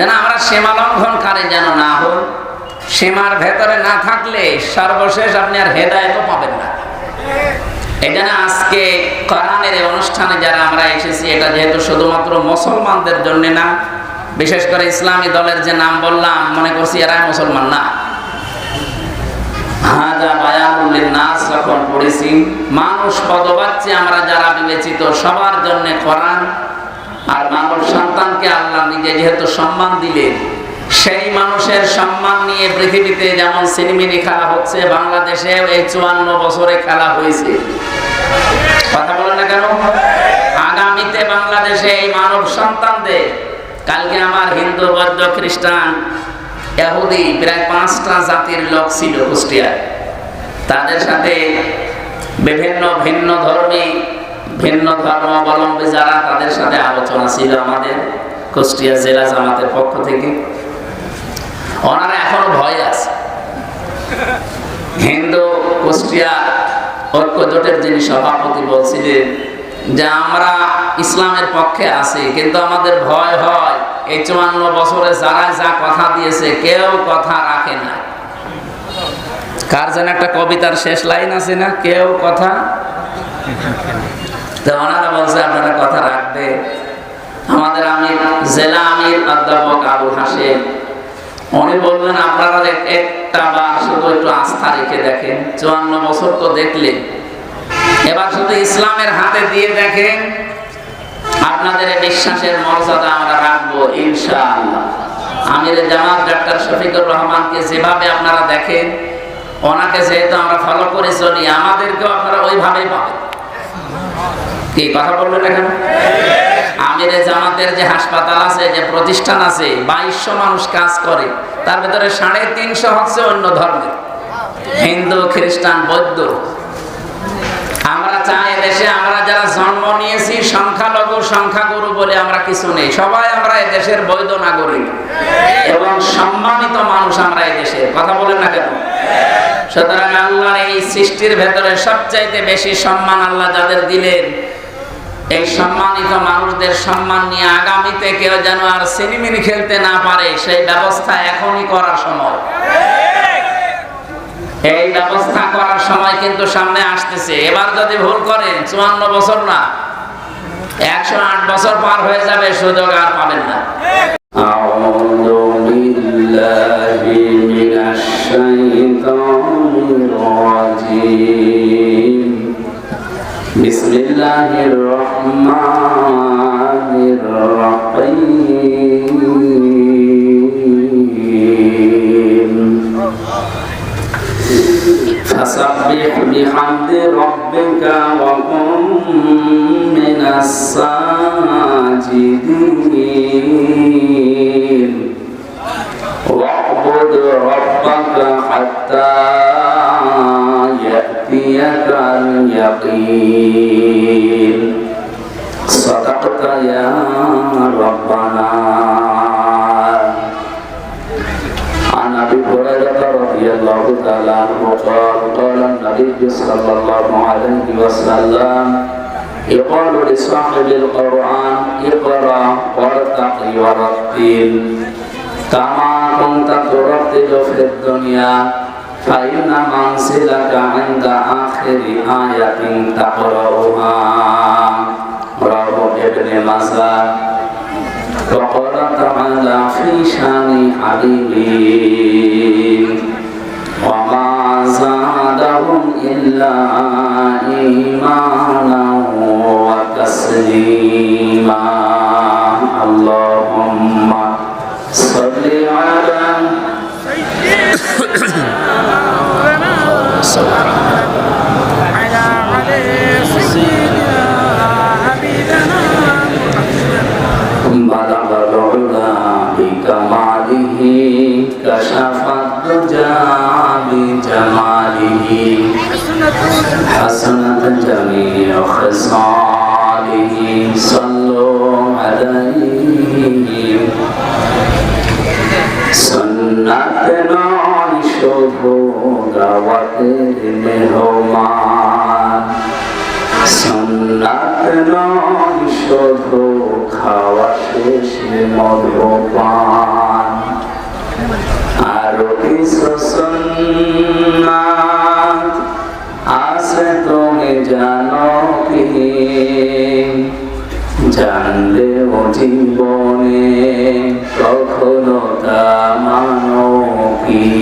জন্য আমরা সীমা লঙ্ঘনকারী যেন না হন সীমার ভেতরে না থাকলে সর্বশেষ আপনি আর হেদায়তও পাবেন না। জন্য আজকে কোরআনের অনুষ্ঠানে যারা আমরা এসেছি, এটা যেহেতু শুধুমাত্র মুসলমানদের জন্য না, বিশেষ করে ইসলামী দলের যে নাম বললাম, মনে করছি এরাই মুসলমান না। যখন পড়েছি, মানুষ পদবাচ্চে আমরা যারা বিবেচিত, সবার জন্য কোরআন আর মানব সন্তানকে আল্লাহ নিজে যেহেতু সম্মান দিলেন, সেই মানুষের সম্মান নিয়ে পৃথিবীতে যেমন সিনেমিনি খেলা হচ্ছে বাংলাদেশে এই চুয়ান্ন বছরে খেলা হয়েছে। কথা বলেন না কেন? আগামীতে বাংলাদেশে এই মানব সন্তানদের, কালকে আমার হিন্দু বৌদ্ধ খ্রিস্টান এহুদি প্রায় পাঁচটা জাতির লোক ছিল কুষ্টিয়ায়। তাদের সাথে বিভিন্ন ভিন্ন ধর্মী ভিন্ন ধর্মাবলম্বী যারা, তাদের সাথে আলোচনা ছিল আমাদের কুষ্টিয়া জেলা জামাতের পক্ষ থেকে। ওনারা এখন ভয় আছে। হিন্দু, কুষ্টিয়া ঐক্য জোটের যিনি সভাপতি বলছিলেন যে, আমরা ইসলামের পক্ষে আছি, কিন্তু আমাদের ভয় হয়। এই চুয়ান্ন বছরে যারা যা কথা দিয়েছে, কেউ কথা রাখে না। কার যেন একটা কবিতার শেষ লাইন আছে না? কেউ কথা তো ওনারা বলছে, আপনারা কথা রাখবে আমাদের আমির, জেলা আমির অধ্যাপক আবুল হাসেম উনি বললেন, আপনারা একটা বার শুধু একটু আস্থা রেখে দেখেন, চুয়ান্ন বছর তো দেখলেন। এবার শুধু ইসলামের হাতে দিয়ে দেখেন, আপনাদের বিশ্বাসের মর্যাদা আমরা রাখব, ইনশাআল্লাহ। আমির জামাত ডাক্তার শফিকুর রহমানকে যেভাবে আপনারা দেখেন, ওনাকে যেহেতু আমরা ফলো করে চলি আমাদেরকেও আপনারা ওইভাবেই পাবেন কি কথা বলবেন না কেন আমির জামাতের যে হাসপাতাল আছে, যে প্রতিষ্ঠান আছে, বাইশশো মানুষ কাজ করে, তার সাড়ে তিনশো হচ্ছে অন্য ধর্মের। হিন্দু, খ্রিস্টান, বৌদ্ধ। আমরা চাই দেশে আমরা যারা জন্ম নিয়েছি, সংখ্যালঘু, সংখ্যাগুরু বলে আমরা কিছু নেই। সবাই আমরা দেশের বৈধ নাগরিক। এবং সম্মানিত মানুষ আমরা দেশে কথা বলেন না কেন? সুতরাং আল্লাহর এই সৃষ্টির ভেতরে সবচাইতে বেশি সম্মান আল্লাহ যাদের দিলেন এই সম্মানিত মানুষদের সম্মান নিয়ে আগামীতে কেউ যেন আর সিনেমিনি খেলতে না পারে সেই ব্যবস্থা এখনই করার সময় এই ব্যবস্থা করার সময় কিন্তু সামনে আসতেছে এবার যদি ভুল করেন চুয়ান্ন বছর না একশো আট বছর পার হয়ে যাবে সুযোগ আর পাবেন না أعوذ بالله من الشيطان الرجيم بسم الله الرحمن الرحيم. فسبح بحمد ربك وكن من الساجدين. واعبد ربك حتى يأتيك اليقين صدقت يا ربنا عن ابي هريره رضي الله تعالى عنه قال قال النبي صلى الله عليه وسلم يقال لصاحب القران اقرا وارتقي ورتل كما كنت ترتل في الدنيا فإن منزلك عند آخر آية تقرأها رواه ابن ماجه وقال تعالى في شان حبيبي وما زادهم إلا إيمانا وتسليما اللهم على عليه سيدنا حبيبنا بلغ العلا بكماله كشف الدجى بجماله حسنت جميع خصاله صلوا দাওয়াতের মেহমান। সন্ন্যাত নয়, শুধু খাওয়া শেষে মধুপান আরও কিছু সন্ন্যাত আছে, তুমি জানো কি? জানলে জীবনে কখনো তা মানো কি?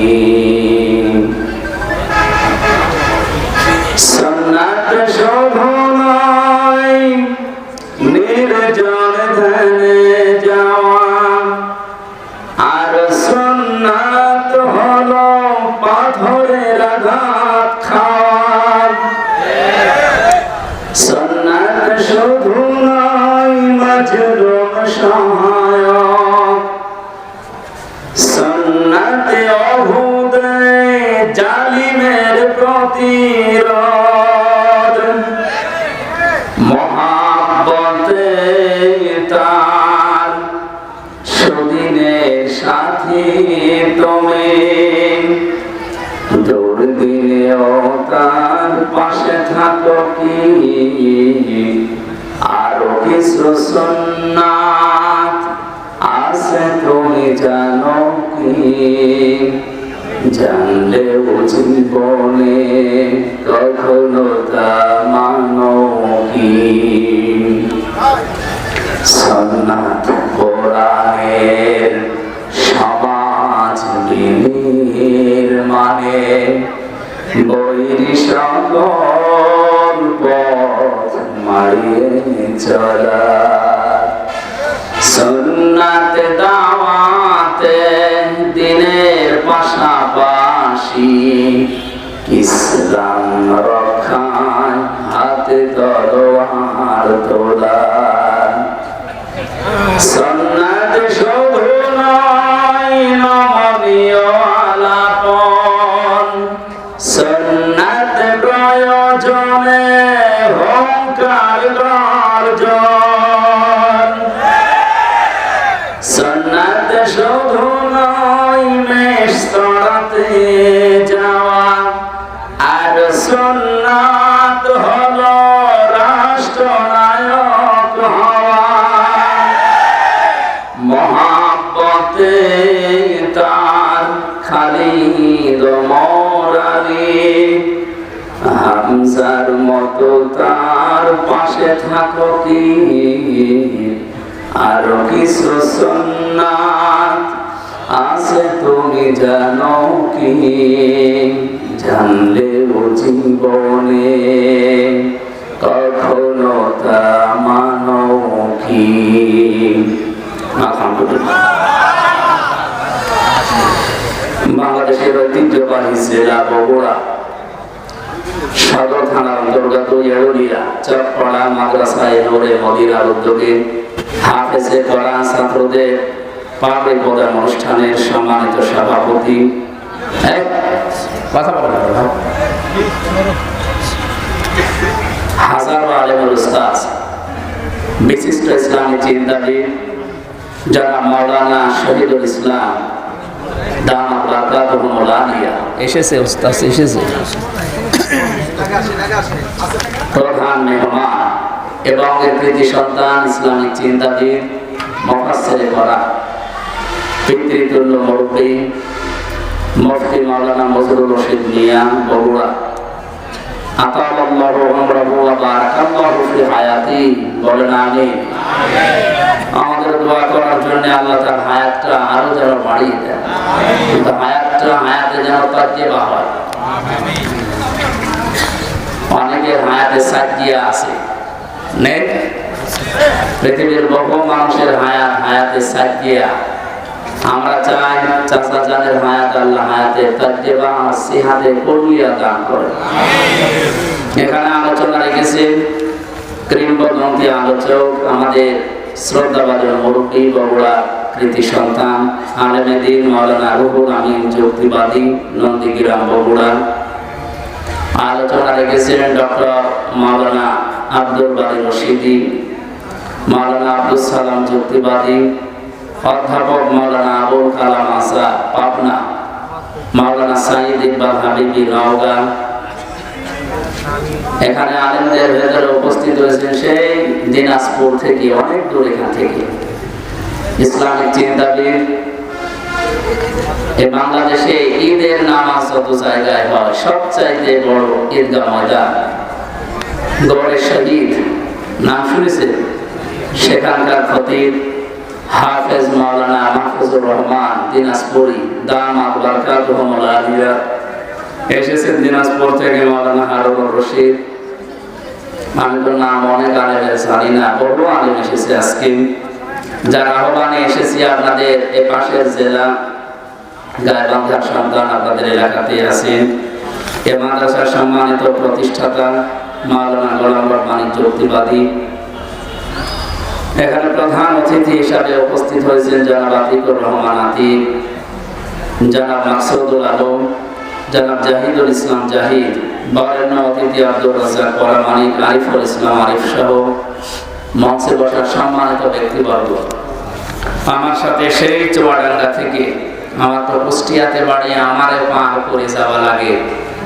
তার পাশে থাকো কি? আরও কিছু সন্ন্যাত আছে, তুমি জানো কি? জানলেও জীবনে কখনো তা মানো কি? সন্ন্যাত কোরআনের সমাজ মানে বৈর পথ মারিয়ে চলা। সন্ন্যাত দাওয়াতে দিনের পাশাপাশি ইসলাম রক্ষায় হাতে তলোয়ার তোলা আরও কিছু আছে তুমি জানো কি? জানলেও জীবনে কখনো তা মানো কি? বাংলাদেশের ঐতিহ্যবাহী জেলা বগুড়া। সদর থানার অন্তর্গত এড়ুলিয়া চকপাড়া মাদ্রাসায় নোরে মদিনার উদ্যোগে হাফেজে পড়া ছাত্রদের পাবে প্রদান অনুষ্ঠানের সম্মানিত সভাপতি। উস্তাদ, বিশিষ্ট ইসলামী চিন্তাবিদ, যারা মাওলানা শহীদুল ইসলাম আলিয়া এসেছে, উস্তাদ, এসেছে। প্রধান মেহমান এবং এর কৃতি সন্তান ইসলামিক চিন্তাবিদ মফাসেরে করা পিতৃতুল্য মুরব্বী মুফতি মাওলানা মজরুল রশিদ মিয়া বগুড়া। বলেন আমিন। আমাদের দোয়া করার জন্য আল্লাহ তার হায়াতটা আরও যেন বাড়িয়ে কিন্তু হায়াতটা হায়াতে যেন তার দেওয়া হয় অনেকের হায়াতে সাজিয়া আছে। পৃথিবীর বহু মানুষের হায়াত হায়াতে সাজিয়া। আমরা চাই চাচা জানের হায়াত, আল্লাহ হায়াতে তাজ্জেবা সিহাতে করিয়া দান করে এখানে আলোচনা রেখেছেন কিংবদন্তি আলোচক, আমাদের শ্রদ্ধাভাজন মুরব্বী, বগুড়া কৃতি সন্তান, আলেমে দিন মৌলানা রুহুল আমিন, যুক্তিবাদী, নন্দীগ্রাম, বগুড়া। আলোচনা রেখেছিলেন ডক্টর মাওলানা আব্দুল বাড়ি রশিদি, মাওলানা আব্দুল সালাম যুক্তিবাদী, অধ্যাপক মাওলানা আবুল কালাম আসা পাবনা, মাওলানা সাইদ ইকবাল হাবিবি নওগাঁ। এখানে আলেমদের ভেতরে উপস্থিত হয়েছেন সেই দিনাজপুর থেকে, অনেক দূর এখান থেকে। ইসলামিক চিন্তাবিদ বাংলাদেশে ঈদের নামাজ যত জায়গায় হয় সবচাইতে বড় ঈদগাহ ময়দান। গড়ের শহীদ নাম শুনেছে সেখানকার খতিব হাফেজ মাওলানা মাহফুজুর রহমান, দিনাজপুরি দাম আবরাকাতুহুমুল আলিয়া এসেছেন দিনাজপুর থেকে মাওলানা হারুনুর রশিদ। আমি তো নাম অনেক আলেমের জানি না বড় আলেম এসেছে আজকে। যার আহ্বানে এসেছি আপনাদের এ পাশের জেলা গায়বান্ধার সন্তান আপনাদের এলাকাতে আছেন। এ মাদ্রাসার সম্মানিত প্রতিষ্ঠাতা মাওলানা গোলাম রহমান যুক্তিবাদী। এখানে প্রধান অতিথি হিসাবে উপস্থিত হয়েছেন জনাব আতিকুর রহমান আতিক, জনাব মাকসুদুল আলম, জনাব জাহিদুল ইসলাম জাহিদ, বরেণ্য অতিথি আব্দুর রাজাক পরামানিক, আরিফুল ইসলাম আরিফ সহ মঞ্চে বসার সম্মানিত ব্যক্তিবর্গ। আমার সাথে সেই চুয়াডাঙ্গা থেকে আমার তো কুষ্টিয়াতে বাড়ি, আমারে পার করে যাওয়া লাগে।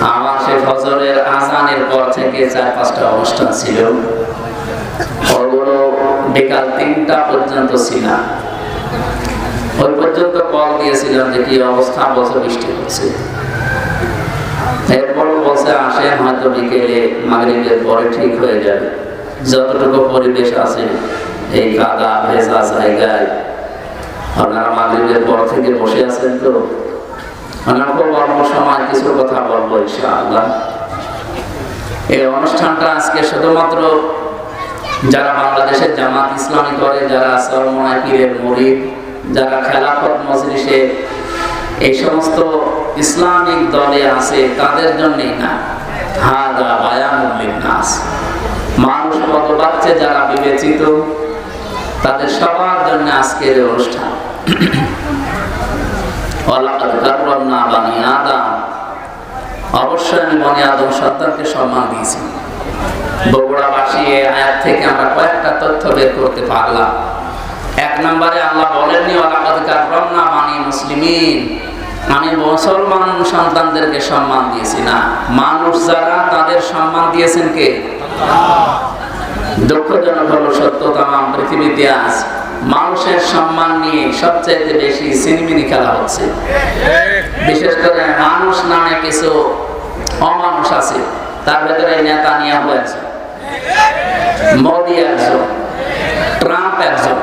আমার ফজরের আজানের পর থেকে চার পাঁচটা অনুষ্ঠান ছিল। বিকাল তিনটা পর্যন্ত ছিলাম ওই পর্যন্ত কল দিয়েছিলাম যে কি অবস্থা বছর বৃষ্টি হচ্ছে। হয়তো বিকেলে মাগরিবের পরে ঠিক হয়ে যাবে। যতটুকু পরিবেশ আছে, এই কাদা, ভেজা জায়গায়। আপনারা মাগরিবের পর থেকে বসে আছেন তো? ওনার অল্প সময় কিছু কথা বলব ইনশাআল্লাহ। এই অনুষ্ঠানটা আজকে শুধুমাত্র যারা বাংলাদেশের জামাত ইসলামী করে, যারা সরমনায় পীরের মরিদ, যারা খেলাফত মজলিসে এই সমস্ত ইসলামিক দলে আছে, তাদের জন্যই না। হাদা বায়ানুল্লিন নাস মানুষ বাচ্চে যারা বিবেচিত, তাদের সবার জন্য আজকের অনুষ্ঠান ওয়ালাকাদ কাররামনা বানি আদম আমি সম্মান দিয়েছি। আমি মুসলমান সন্তানদেরকে সম্মান দিয়েছি না। মানুষ যারা তাদের সম্মান দিয়েছেন কে? দুঃখজনক হলো সত্য তাম পৃথিবীতে আজ মানুষের সম্মান নিয়ে সবচেয়ে বেশি সিনেমিনি খেলা হচ্ছে। বিশেষ করে মানুষ নামে কিছু অমানুষ আছে, তার ভেতরে নেতা নিয়ে হয়েছে মোদি একজন, ট্রাম্প একজন।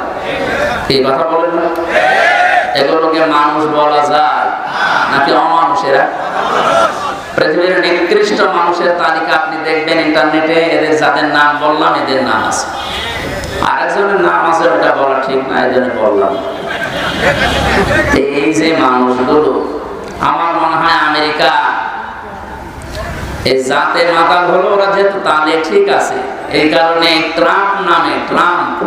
এই কথা বলেন না। এগুলোকে মানুষ বলা যায় নাকি অমানুষেরা? পৃথিবীর নিকৃষ্ট মানুষের তালিকা আপনি দেখবেন ইন্টারনেটে, এদের যাদের নাম বললাম, এদের নাম আছে। আরেকজনের নাম আছে, ওটা বলা ঠিক না, এই বললাম। এই যে মানুষগুলো, আমার মনে হয় আমেরিকা, এই জাতে মাতাল হলো ওরা যেহেতু তাহলে ঠিক আছে, এই কারণে ট্রাম্প নামে, ট্রাম্প,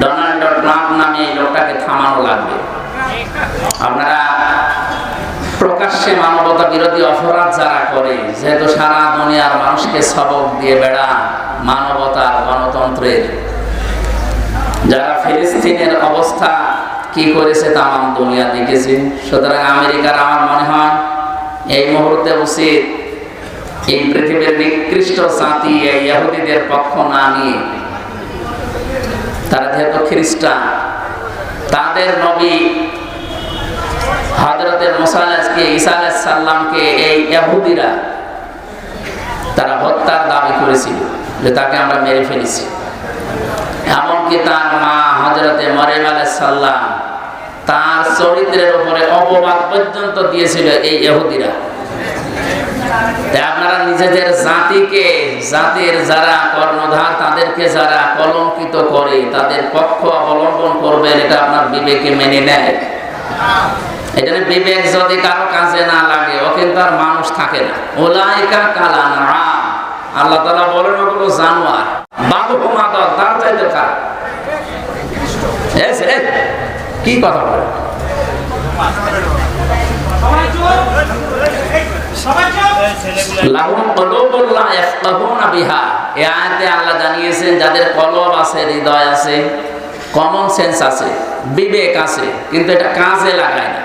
ডোনাল্ড ট্রাম্প নামে এই লোকটাকে থামানো লাগবে। আপনারা প্রকাশ্যে মানবতা বিরোধী অপরাধ যারা করে, যেহেতু সারা দুনিয়ার মানুষকে সবক দিয়ে বেড়া মানবতার গণতন্ত্রের যারা ফিলিস্তিনের অবস্থা কি করেছে তাম দুনিয়া দেখেছে। সুতরাং আমেরিকার আমার মনে হয়, এই মুহূর্তে উচিত এই পৃথিবীর নিকৃষ্ট জাতি, এই ইহুদিদের পক্ষ না নিয়ে, তারা যেহেতু খ্রিস্টান, তাদের নবী হজরতের মোসালাজকে ঈসা সাল্লামকে এই ইহুদিরা তারা হত্যার দাবি করেছিল যে তাকে আমরা মেরে ফেলেছি। এমনকি তার মা হজরতে মরিম সাল্লাম তার চরিত্রের উপরে অপবাদ পর্যন্ত দিয়েছিল এই ইহুদিরা। আপনারা নিজেদের জাতিকে, জাতির যারা কর্ণধার, তাদেরকে যারা কলঙ্কিত করে, তাদের পক্ষ অবলম্বন করবেন, এটা আপনার বিবেকে মেনে নেয়। এখানে বিবেক যদি কারও কাজে না লাগে, ও কিন্তু আর মানুষ থাকে না। ওলাইকা কালা না আল্লাহ তালা বলেন, ওগুলো জানোয়ার বাবু তার চাইতে কার? কি কথা বলে? আল্লাহ জানিয়েছেন, যাদের কলব আছে, হৃদয় আছে কমন সেন্স আছে, বিবেক আছে, কিন্তু এটা কাজে লাগায় না।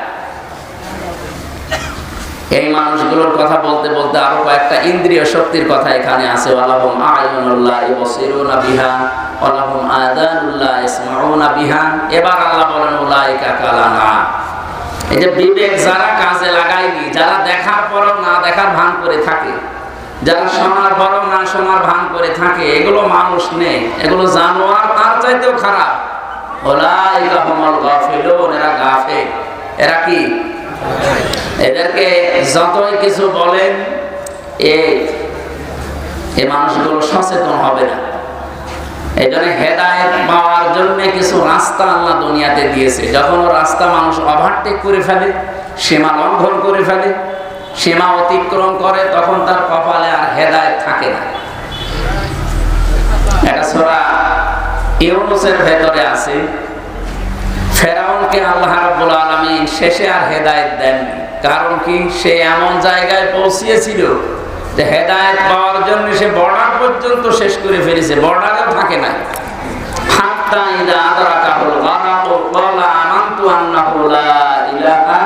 এই মানুষগুলোর কথা বলতে বলতে আরও কয়েকটা ইন্দ্রিয় শক্তির কথা এখানে আছে। ওয়ালাহুম আয়ুনুল্লাহ ইবসিরুনা বিহা, ওয়ালাহুম আযানুল্লাহ ইসমাউনা বিহা। এবার আল্লাহ বলেন, উলাইকা কালানা। এই যে বিবেক যারা কাজে লাগায়নি, যারা দেখার পরও না দেখার ভান করে থাকে, যারা শোনার পরও না শোনার ভান করে থাকে, এগুলো মানুষ নেই, এগুলো জানোয়ার তার চাইতেও খারাপ। ওলাইকা হুমুল গাফিলুন, এরা গাফেল। এরা কি? এদেরকে যতই কিছু বলেন, এ এ মানুষগুলো সচেতন হবে না। এই জন্য হেদায়ত পাওয়ার জন্য কিছু রাস্তা আল্লাহ দুনিয়াতে দিয়েছে। যখন রাস্তা মানুষ ওভারটেক করে ফেলে, সীমা লঙ্ঘন করে ফেলে, সীমা অতিক্রম করে, তখন তার কপালে আর হেদায়ত থাকে না। এটা সোরা ইউনুসের ভেতরে আছে ফেরাউনকে আল্লাহ রাব্বুল আলামিন শেষে আর হেদায়েত দেননি। কারণ কি? সে এমন জায়গায় পৌঁছিয়েছিল যে হেদায়েত পাওয়ার জন্য সে বর্ডার পর্যন্ত শেষ করে ফেলেছে, বর্ডারেও থাকে না হাত্তা ইদা আদরাকাহুল গারাক ক্বালা আমানতু আন্নাহু লা ইলাহা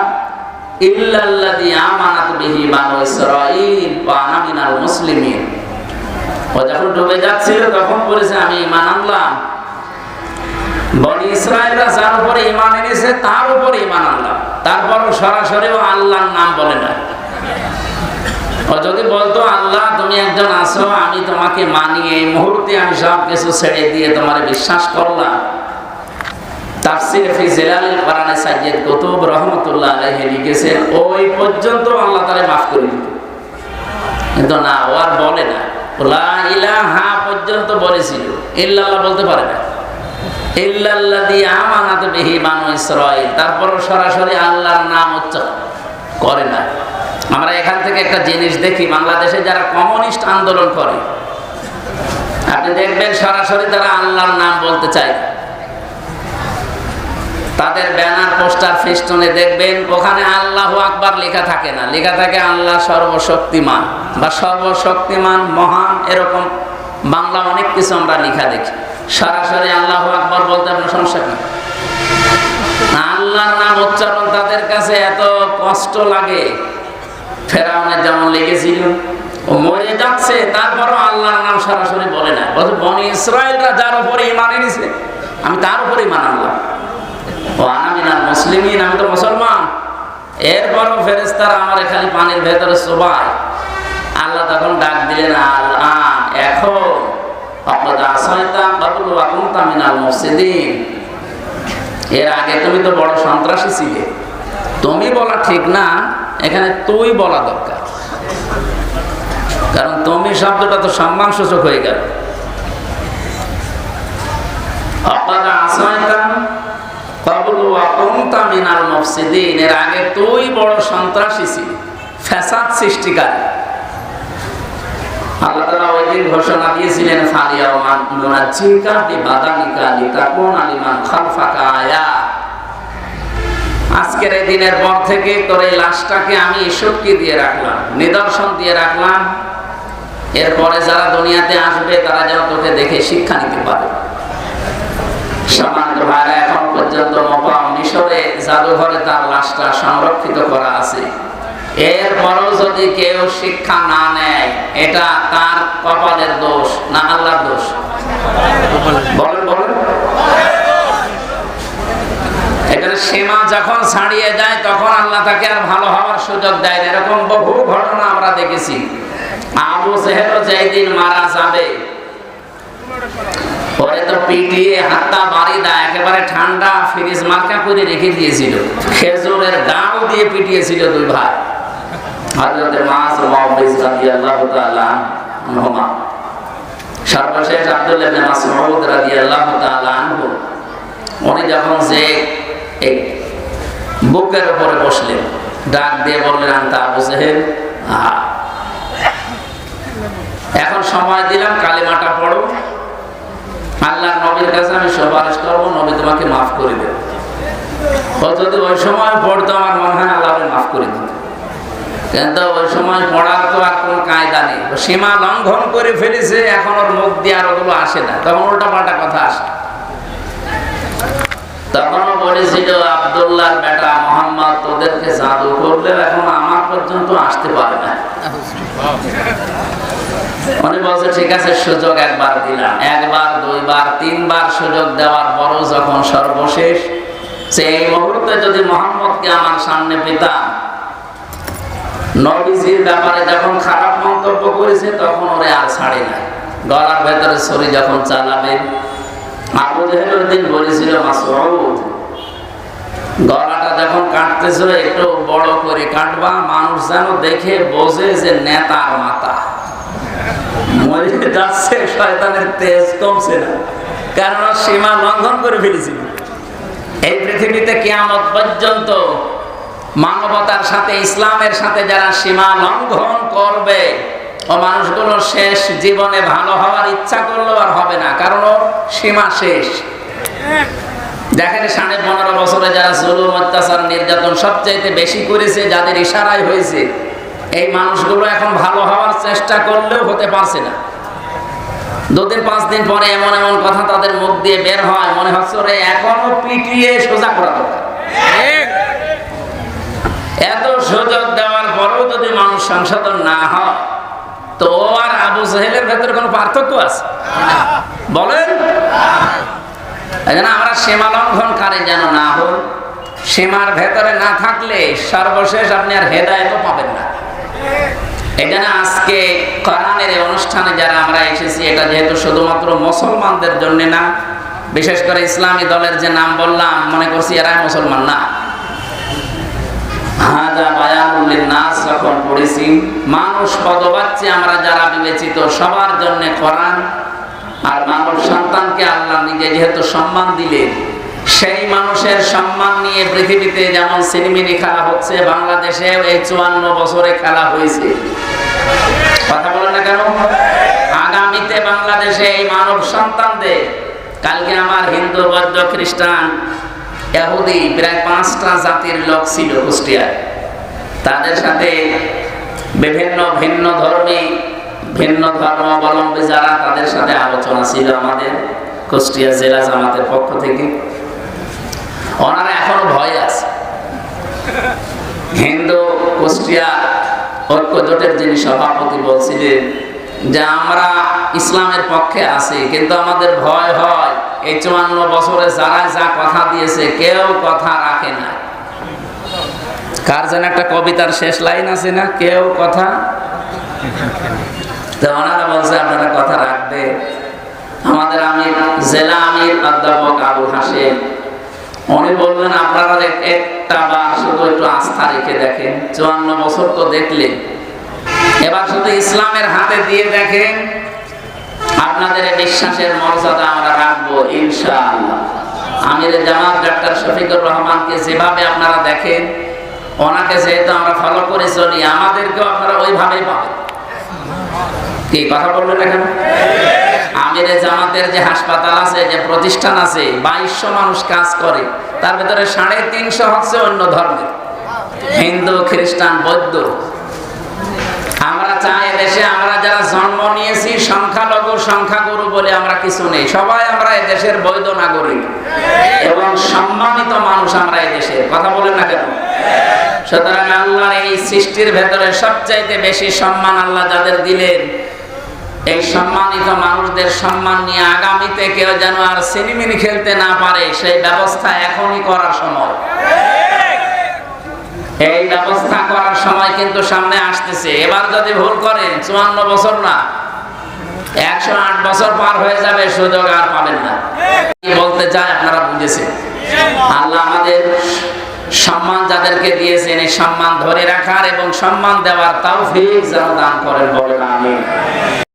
ইল্লাল্লাযী আমানাত বিহি বানু ইসরাঈল ওয়া আনা মিনাল মুসলিমিন। যখন ডুবে যাচ্ছিল, তখন বলেছে, আমি ঈমান আনলাম। বনি ইসরায়েলরা যার উপরে ইমান এনেছে, তার উপরে ইমান আনলাম। তারপরও সরাসরি ও আল্লাহর নাম বলে না। যদি বলতো, আল্লাহ, তুমি একজন আসো আমি তোমাকে মানি, এই মুহূর্তে আমি সব কিছু ছেড়ে দিয়ে তোমার বিশ্বাস করলাম। ওই পর্যন্ত আল্লাহ তাআলা মাফ করে দিত। কিন্তু না, ও আর বলে না। লা পর্যন্ত বলেছিল। বলতে পারে না। তারপর সরাসরি আল্লাহর নাম উচ্চারণ করে না। আমরা এখান থেকে একটা জিনিস দেখি, বাংলাদেশে যারা কমিউনিস্ট আন্দোলন করে, আপনি দেখবেন সরাসরি তারা আল্লাহর নাম বলতে চায় তাদের ব্যানার, পোস্টার, ফেস্টনে দেখবেন, ওখানে আল্লাহ আকবার লেখা থাকে না। লেখা থাকে আল্লাহ সর্বশক্তিমান বা সর্বশক্তিমান, মহান, এরকম বাংলা অনেক কিছু আমরা লেখা দেখি। সরাসরি আল্লাহ আকবার বলতে আপনার সমস্যা কি আল্লাহর নাম উচ্চারণ তাদের কাছে এত কষ্ট লাগে। ফেরাউনের যেমন লেগেছিল, ও মরে যাচ্ছে, তারপরও আল্লাহর নাম সরাসরি বলে না। বলছে, বনি ইসরায়েলরা যার উপরে ইমান এনেছে, আমি তার উপরে ইমান আনলাম। ও আনামিনার মুসলিমিন, আমি তো মুসলমান। এরপরও ফেরেস্তারা আমার খালি পানির ভেতরে সবাই আল্লাহ তখন ডাক দিলেন আল আন এখন আপনার আসাইতাম বাবুল আকুমতা মিনাল মুফসিদিন। এর আগে তুমি তো বড় সন্ত্রাসী ছিলে। তুমি বলা ঠিক না, এখানে তুই বলা দরকার। কারণ তুমি শব্দটা তো সম্মান সূচক হয়ে গেল। আপনারা আসাইতাম বাবুল আকুমতা মিনাল মুফসিদিন। এর আগে তুই বড় সন্ত্রাসী ছিলি। ফ্যাসাদ সৃষ্টিকারী। আল্লাহ তাআলা ওই দিন ঘোষণা দিয়েছিলেন ফালিয়া মান লিতাকুন আলিমান আজকের এই দিনের পর থেকে তোর এই লাশটাকে আমি ঈশ্বরকে দিয়ে রাখলাম, নিদর্শন দিয়ে রাখলাম। এরপরে যারা দুনিয়াতে আসবে, তারা যেন তোকে দেখে শিক্ষা নিতে পারে। সম্মানিত ভাইরা, এখন পর্যন্ত মকাম মিশরে জাদুঘরে তার লাশটা সংরক্ষিত করা আছে। এরপরও যদি কেউ শিক্ষা না নেয়, এটা তার কপালের দোষ, না আল্লাহর দোষ? বলেন বলেন। সীমা যখন ছাড়িয়ে যায়, তখন আল্লাহ তাকে আর ভালো হওয়ার সুযোগ দেয়। এরকম বহু ঘটনা আমরা দেখেছি। আবু সেহেল যেদিন মারা যাবে, পরে তো পিটিয়ে হাতটা বাড়ি দেয়, একেবারে ঠান্ডা ফ্রিজ মার্কা করে রেখে দিয়েছিল। খেজুরের ডাল দিয়ে পিটিয়েছিল দুই ভাই রাদিয়াল্লাহু তাআলা সর্বশেষ আব্দুল্লাহ ইবনে মাসউদ রাদিয়াল্লাহু তাআলা আনহু। উনি যখন যে এই বুকের উপরে বসলেন, ডাক দিয়ে বললেন, আনতা আবু এখন সময় দিলাম, কালিমাটা পড়ো। আল্লাহ নবীর কাছে আমি সুপারিশ করব, নবী তোমাকে মাফ করে দেব। যদি ওই সময় পড়তো আমার মনে হয় আল্লাহ মাফ করে দিত। কিন্তু ওই সময় পড়ার তো আর কোনো কায়দা নেই। সীমা লঙ্ঘন করে ফেলেছে, এখন ওর মুখ দিয়ে আর ওগুলো আসে না। তখন উল্টা পাল্টা কথা আসে। তখনও বলেছিল, আব্দুল্লাহর বেটা মোহাম্মদ তোদেরকে জাদু করলে এখন আমার পর্যন্ত আসতে পারে না। উনি বলছে, ঠিক আছে, সুযোগ একবার দিলাম। একবার, দুইবার, তিনবার সুযোগ দেওয়ার পরও যখন সর্বশেষ সে এই মুহূর্তে যদি মোহাম্মদকে আমার সামনে পেতাম নবীজির ব্যাপারে যখন খারাপ মন্তব্য করেছে, তখন ওরে আর ছাড়ে না গলার ভেতরে শরীর যখন চালাবে, আবু জেহেল দিন বলেছিল, মাসউদ, গলাটা যখন কাটতেছিল একটু বড় করে কাটবা, মানুষ যেন দেখে বোঝে যে নেতার মাথা মরে যাচ্ছে, শয়তানের তেজ কমছে না কারণ সীমা লঙ্ঘন করে ফেলেছিল। এই পৃথিবীতে কিয়ামত পর্যন্ত মানবতার সাথে, ইসলামের সাথে যারা সীমা লঙ্ঘন করবে, ও মানুষগুলো শেষ জীবনে ভালো হওয়ার ইচ্ছা করলেও আর হবে না, কারণ সীমা শেষ। দেখেন সাড়ে পনেরো বছরে যারা জুলুম, অত্যাচার, নির্যাতন সবচাইতে বেশি করেছে, যাদের ইশারায় হয়েছে, এই মানুষগুলো এখন ভালো হওয়ার চেষ্টা করলেও হতে পারছে না। দুদিন, পাঁচ দিন পরে এমন এমন কথা তাদের মুখ দিয়ে বের হয়, মনে হচ্ছে এখনও পিটিয়ে সোজা করা দরকার। এত সুযোগ দেওয়ার পরেও যদি মানুষ সংশোধন না হয়, তো আর আবু সাহেবের ভেতরে কোনো পার্থক্য আছে? বলেন। আমরা সীমা লঙ্ঘনকারী যেন না হই, সীমার ভেতরে না থাকলে সর্বশেষ আপনি আর হেদায়তও পাবেন না। জন্য আজকে কোরআনের অনুষ্ঠানে যারা আমরা এসেছি, এটা যেহেতু শুধুমাত্র মুসলমানদের জন্য না, বিশেষ করে ইসলামী দলের যে নাম বললাম, মনে করছি এরাই মুসলমান না। মানুষ পদবাচ্চে আমরা সবার জন্য সন্তানকে সেই মানুষের সম্মান নিয়ে পৃথিবীতে যেমন সিনেমিনি খেলা হচ্ছে বাংলাদেশে এই চুয়ান্ন বছরে খেলা হয়েছে। কথা বলেন না কেন? আগামীতে বাংলাদেশে এই মানব সন্তানদের, কালকে আমার হিন্দু বৌদ্ধ খ্রিস্টান এহুদি প্রায় পাঁচটা জাতির লোক ছিল কুষ্টিয়ায়। তাদের সাথে বিভিন্ন ভিন্ন ধর্মী, ভিন্ন ধর্মাবলম্বী যারা তাদের সাথে আলোচনা ছিল আমাদের কুষ্টিয়া জেলা জামাতের পক্ষ থেকে। ওনারা এখনও ভয় আছে। হিন্দু, কুষ্টিয়া ঐক্য জোটের যিনি সভাপতি বলছিলেন যে আমরা ইসলামের পক্ষে আছি, কিন্তু আমাদের ভয় হয়, এই চুয়ান্ন বছরে যারা যা কথা দিয়েছে, কেউ কথা রাখে না। কার যেন একটা কবিতার শেষ লাইন আছে না, কেউ কথা? তো ওনারা বলছে, আপনারা কথা রাখবে। আমাদের আমির, জেলা আমির অধ্যাপক আবু হাসেম উনি বললেন, আপনারা একটা বার শুধু একটু আস্থা রেখে দেখেন। চুয়ান্ন বছর তো দেখলেন। এবার শুধু ইসলামের হাতে দিয়ে দেখেন আপনাদের বিশ্বাসের মর্যাদা আমরা রাখব, ইনশাআল্লাহ। আমির জামাত ডাক্তার শফিকুর রহমানকে যেভাবে আপনারা দেখেন, ওনাকে যেহেতু আমরা ফলো করে চলি, আমাদেরকেও আপনারা ওইভাবেই পাবেন। কি, কথা বললেন এখন? আমিরে জামাতের যে হাসপাতাল আছে, যে প্রতিষ্ঠান আছে, বাইশশো মানুষ কাজ করে, তার ভেতরে সাড়ে তিনশো হচ্ছে অন্য ধর্মের। হিন্দু, খ্রিস্টান, বৌদ্ধ। আমরা চাই দেশে আমরা যারা জন্ম নিয়েছি, সংখ্যালঘু, সংখ্যাগুরু বলে আমরা কিছু নেই। সবাই আমরা এদেশের বৈধ নাগরিক। এবং সম্মানিত মানুষ আমরা এদেশের কথা বলেন না কেন? সুতরাং আল্লাহর এই সৃষ্টির ভেতরে সবচাইতে বেশি সম্মান আল্লাহ যাদের দিলেন, এই সম্মানিত মানুষদের সম্মান নিয়ে আগামীতে কেউ যেন আর সিনেমিনি খেলতে না পারে, সেই ব্যবস্থা এখনই করার সময়। এই ব্যবস্থা করার সময় কিন্তু সামনে আসতেছে। এবার যদি ভুল করেন, চুয়ান্ন বছর না, একশো আট বছর পার হয়ে যাবে, সুযোগ আর পাবেন না। বলতে চায় আপনারা বুঝেছেন। আল্লাহ আমাদের সম্মান যাদেরকে দিয়েছেন, এই সম্মান ধরে রাখার এবং সম্মান দেওয়ার তাও যেন দান করেন বলেন আমি